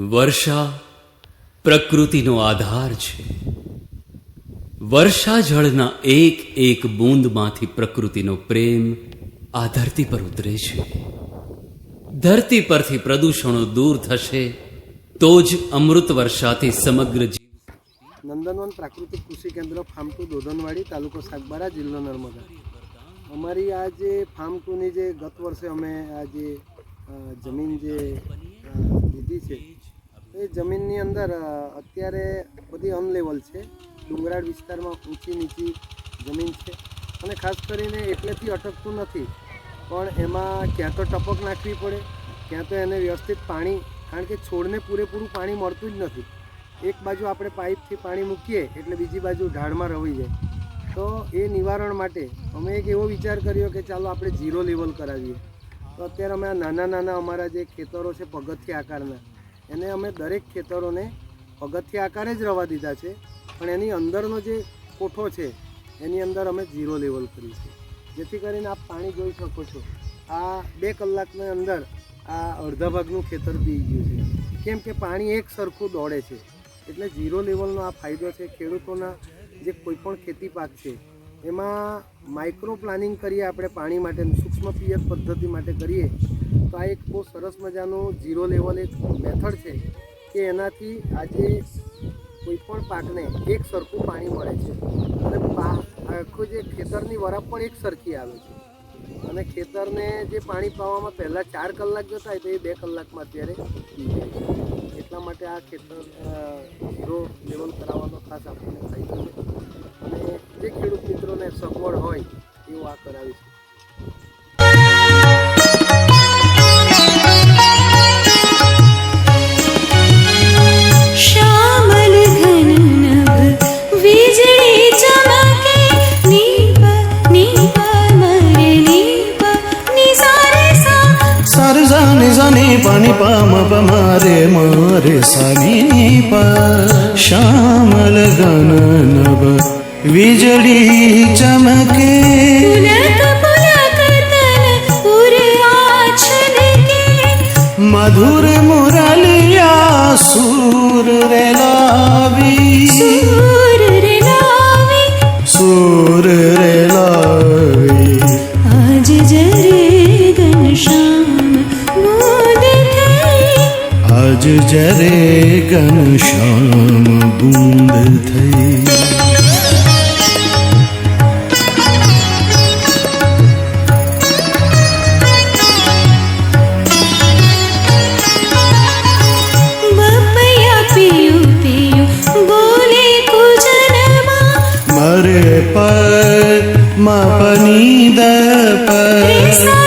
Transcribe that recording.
વર્ષા પ્રકૃતિનો આધાર છે. વર્ષા જળના એક એક બૂંદમાંથી પ્રકૃતિનો પ્રેમ આ ધરતી પર ઉતરે છે. ધરતી પરથી પ્રદૂષણો દૂર થશે તો જ અમૃત વર્ષાથી સમગ્ર જીવ નંદનવન પ્રાકૃતિક કૃષિ કેન્દ્ર ફાર્મ ટુ દોધનવાડી, તાલુકો સાગબારા, જિલ્લો નર્મદા. અમારી આ જે ફાર્મ જે ગત વર્ષે અમે આ જે જમીન જે લીધી છે જમીનની અંદર અત્યારે બધી અનલેવલ છે. ડુંગરાળ વિસ્તારમાં ઊંચી નીચી જમીન છે. અને ખાસ કરીને એટલેથી અટકતું નથી. પણ એમાં ક્યાં તો ટપક નાખવી પડે, ક્યાં તો એને વ્યવસ્થિત પાણી, કારણ કે છોડને પૂરેપૂરું પાણી મળતું જ નથી. એક બાજુ આપણે પાઇપથી પાણી મૂકીએ, એટલે બીજી બાજુ ઢાળમાં રવી જાય. તો એ નિવારણ માટે અમે એક એવો વિચાર કર્યો કે ચાલો આપણે ઝીરો લેવલ કરાવીએ. તો અત્યારે અમે આ નાના નાના અમારા જે ખેતરો છે પગથિયા આકારના એને અમે દરેક ખેતરોને પગથિયા આકારે જ રવા દીધા છે. પણ એની અંદરનો જે કોઠો છે, એની અંદર અમે ઝીરો લેવલ કરી છે. જેથી કરીને આપ પાણી જોઈ શકો છો. આ બે કલાકની અંદર આ અડધા ભાગનું ખેતર પી ગયું છે. કેમ કે પાણી એક સરખું દોડે છે. એટલે ઝીરો લેવલનો આ ફાયદો છે. ખેડૂતોના જે કોઈપણ ખેતી પાક છે, એમાં માઇક્રો પ્લાનિંગ કરીએ આપણે પાણી માટે સૂક્ષ્મ પિયત પદ્ધતિ માટે કરીએ, તો આ એક બહુ સરસ મજાનું ઝીરો લેવલ એક મેથડ છે કે એનાથી આજે કોઈ પણ પાકને એક સરખું પાણી મળે છે. અને આખું જે ખેતરની વરાપ પણ એક સરખી આવે છે. અને ખેતરને જે પાણી પાવામાં પહેલાં ચાર કલાક જતા હોય તો એ બે કલાકમાં અત્યારે પી જાય છે. એટલા માટે આ ખેતર ઝીરો લેવલ કરાવવાનો ખાસ આપણને ફાયદો છે. અને જે ખેડૂત મિત્રોને સગવડ હોય એવું આ કરાવી જાને જાને પાણી પામ પમારે મારે સાની પ શ્યામલ ગન નભ વીજળી ચમકે. પુલક आज जरे गन श्याम बूंद थई। मरे पर मापनी दर पर।